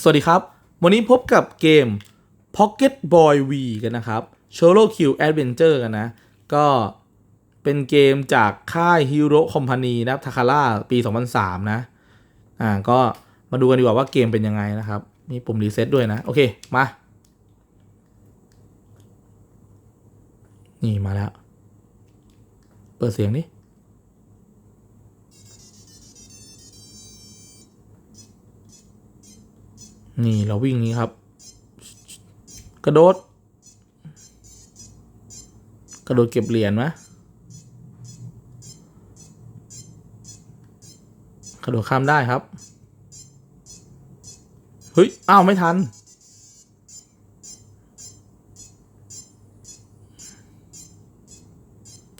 สวัสดีครับ วันนี้พบกับเกม Pocket Boy V กันนะครับ Solo Q Adventure กันนะ ก็เป็นเกมจากค่าย Hero Company นะครับทาคาร่าปี 2003 นะ อ่า ก็มาดูกันดีกว่าว่าเกมเป็นยังไงนะครับ มีปุ่มรีเซ็ตด้วยนะ โอเค มา นี่มาแล้ว เปิดเสียงดิ นี่เราวิ่งนี้ครับ กระโดด กระโดดเก็บเหรียญไหมกระโดดข้ามได้ครับ เฮ้ย อ้าว ไม่ทัน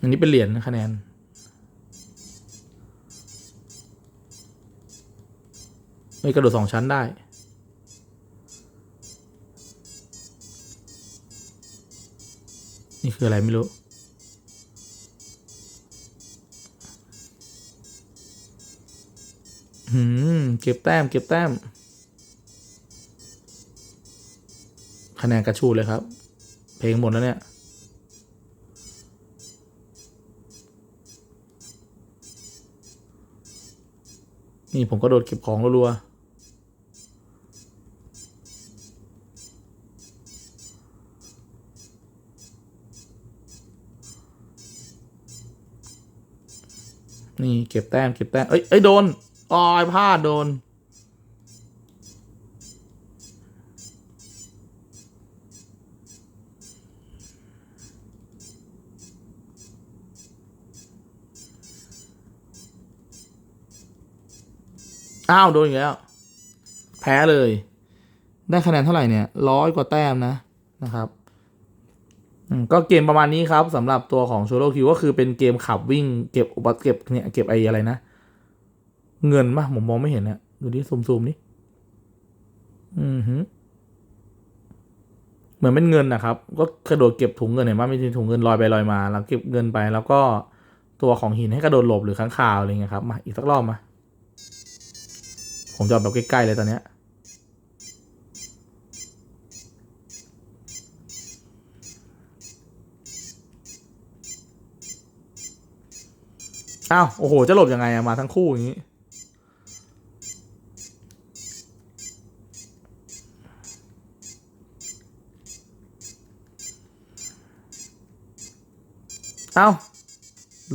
อันนี้เป็นเหรียญนะคะแนนเฮ้ยกระโดดสองชั้นได้ นี่คืออะไรไม่รู้ หืม เก็บแต้ม เก็บแต้ม คะแนนกระชูเลยครับ เพลงหมดแล้วเนี่ย นี่ผมก็โดดเก็บของรัวๆ นี่เก็บแต้มเก็บแต้มเอ้ยเอ้ยโดนออยพลาดโดน อ้าว โดนอีกแล้ว แพ้เลย ได้คะแนนเท่าไหร่เนี่ยร้อยกว่าแต้มนะนะครับ ก็เกมประมาณนี้ครับสำหรับตัวของ Solo Q ก็คือเป็นเกมขับวิ่งเก็บอุปเก็บเนี่ยเก็บไอ้อะไรนะ เงินปะผมมองไม่เห็นเนี่ยดูดิซูมซูมนี่อือหือเหมือนเป็นเงินนะครับ ก็กระโดดเก็บถุงเงินเห็นไหมม่ใช่ถุงเงินลอยไปลอยมา แล้วเก็บเงินไป แล้วก็ตัวของหินให้กระโดดหลบหรือค้างคาวอะไรเงี้ยครับมาอีกสักรอบมา ผมจะเอาแบบใกล้ๆเลยตอนเนี้ย อ้าวโอ้โห จะหลบยังไงอะมาทั้งคู่อย่างนี้ เอ้า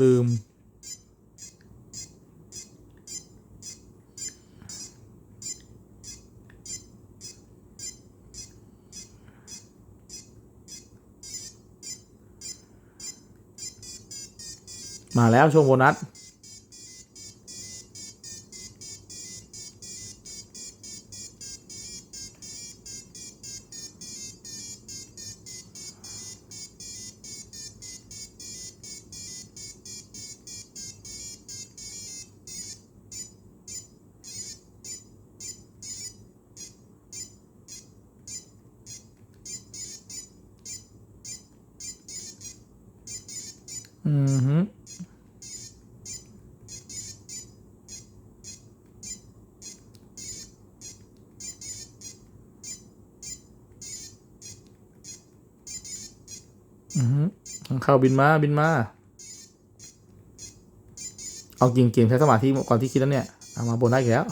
ลืม มาแล้วช่วงโบนัสอือฮึอือฮึข้าง เข้าบินมาบินมา เอาจริงเกมใช้สมาธิก่อนที่คิดแล้วเนี่ย เอามาบนได้แล้ว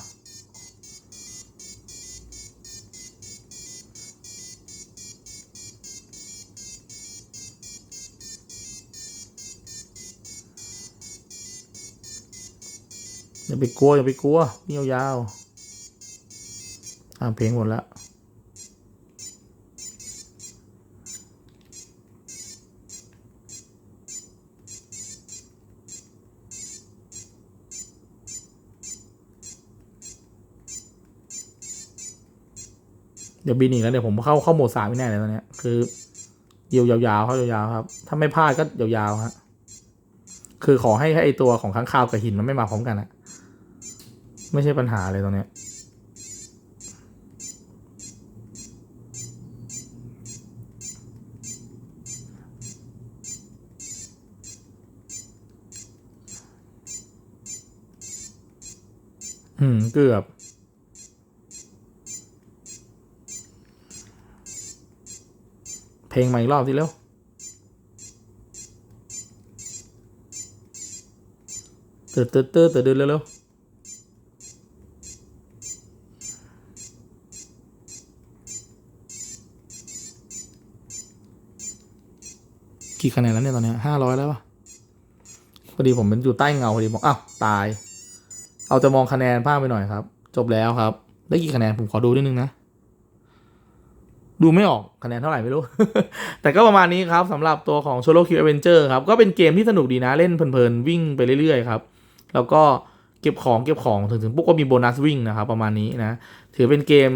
อย่าไปกลัวอย่าไปกลัวนี่ยาวๆอ่าเพลงหมดแล้ว เดี๋ยวบินอีกแล้วเดี๋ยวผมเข้าเข้าโหมดสามไม่แน่เลยตอนนี้คือยียวยาวๆเข้ายาวๆครับ ถ้าไม่พลาดก็ยาวๆฮะคือขอให้ให้ไอตัวของค้างคาวกับหินมันไม่มาพร้อมกันอะไม่ใช่ปัญหาเลยตรงเนี้ยอืมเกือบ เพลงใหมาอีกรอบทีเร็วเติร์ดเติร์ดเติร์ดเตินเร็วๆกี่คะแนนแล้วเนี่ยตอนนี้ห้าร้อยแล้วปะพอดีผมเป็นอยู่ใต้เงาพอดีบอกอ้าวตาย เอาจะมองคะแนนภาพไปหน่อยครับ จบแล้วครับ ได้กี่คะแนนผมขอดูนิดนึงนะ ดูไม่ออกคะแนนเท่าไหร่ไม่รู้ แต่ก็ประมาณนี้ครับสำหรับตัวของ Solo Q Adventure ครับ ก็เป็นเกมที่สนุกดีนะเล่นเพลินๆ วิ่งไปเรื่อยๆครับ แล้วก็เก็บของเก็บของถึงถึงปุ๊บก็มีโบนัสวิ่งนะครับ ประมาณนี้นะ ถือเป็นเกม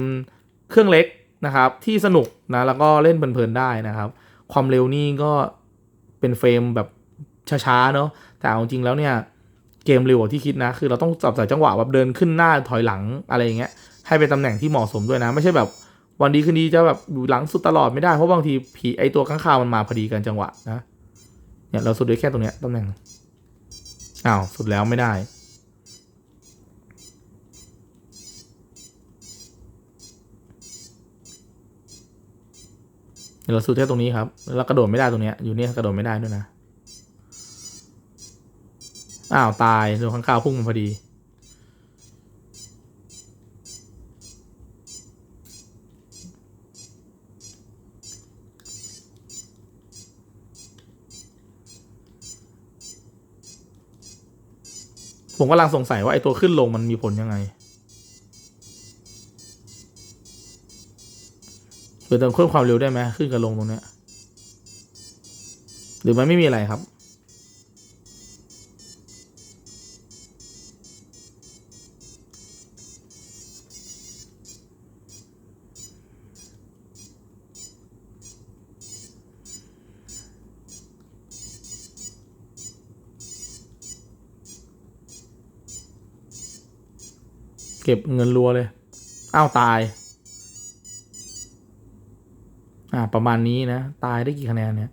เครื่องเล็กนะครับ ที่สนุกนะแล้วก็เล่นเพลินๆได้นะครับ ความเร็วนี่ก็เป็นเฟรมแบบช้าๆเนาะแต่เอาจริงๆแล้วเนี่ยเกมเร็วกว่าที่คิดนะ คือเราต้องจับใส่จังหวะแบบเดินขึ้นหน้าถอยหลังอะไรอย่างเงี้ยให้เป็นตำแหน่งที่เหมาะสมด้วยนะ ไม่ใช่แบบ วันดีคืนดีจะแบบอยู่หลังสุดตลอดไม่ได้ เพราะบางทีผีไอตัวข้างคาวมันมาพอดีกันจังหวะนะ เนี่ยเราสุดด้วยแค่ตรงเนี้ยตำแหน่งอ้าวสุดแล้วไม่ได้ เราสุดแค่ตรงนี้ครับแล้วกระโดดไม่ได้ตรงเนี้ยอยู่เนี่ยกระโดดไม่ได้ด้วยนะ อ้าวตายโดนข้างคาวพุ่งมาพอดี ผมกำลังสงสัยว่าไอตัวขึ้นลงมันมีผลยังไงหรือเติมเพิ่มความเร็วได้ไหมขึ้นกับลงตรงเนี้ยหรือมันไม่มีอะไรครับ ก็บเงินรัวเลย อ้าว ตาย อ่า ประมาณนี้นะ ตายได้กี่คะแนนเนี่ย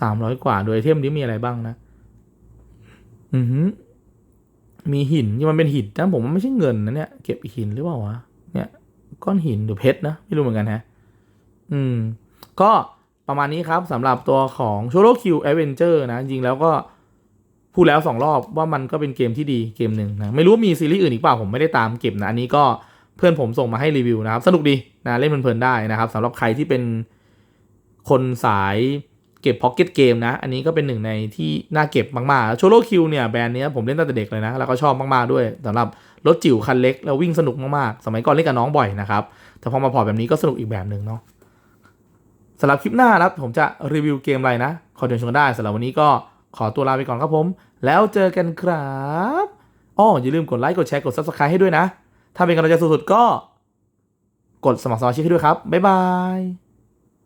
สามร้อยกว่า โดยเทมนี้มีอะไรบ้างนะ อือหือ มีหินที่มันเป็นหินนะผมว่าไม่ใช่เงินนะเนี่ย เก็บหินหรือเปล่าวะ เนี่ย ก้อนหินหรือเพชรนะ ไม่รู้เหมือนกันฮะ อืม ก็ประมาณนี้ครับสำหรับตัวของ s h o l o Q Adventure นะ จริงแล้วก็ พูดแล้วสองรอบว่ามันก็เป็นเกมที่ดีเกมหนึ่งนะไม่รู้มีซีรีส์อื่นอีกเปล่าผมไม่ได้ตามเก็บนะอันนี้ก็เพื่อนผมส่งมาให้รีวิวนะครับ สนุกดีนะเล่นเพลินๆได้นะครับสำหรับใครที่เป็นคนสายเก็บพ็อกเก็ตเกมนะ อันนี้ก็เป็นหนึ่งในที่น่าเก็บมากๆโชโลคิวเนี่ยแบรนด์นี้ผมเล่นตั้งแต่เด็กเลยนะ แล้วก็ชอบมากๆด้วยสำหรับรถจิ๋วคันเล็กแล้ววิ่งสนุกมากๆ สมัยก่อนเล่นกับน้องบ่อยนะครับ แต่พอมาพอร์ตแบบนี้ก็สนุกอีกแบบหนึ่งเนาะสำหรับคลิปหน้านะครับผมจะรีวิวเกมอะไรนะขอเชิญชมกันได้สำหรับวันนี้ก็ ขอตัวลาไปก่อนครับผม แล้วเจอกันครับอ้ออย่าลืมกดไลค์กดแชร์กด subscribe ให้ด้วยนะ ถ้าเป็นกำลังใจสุดๆก็ กดสมัครสมาชิกให้ด้วยครับ บ๊ายบาย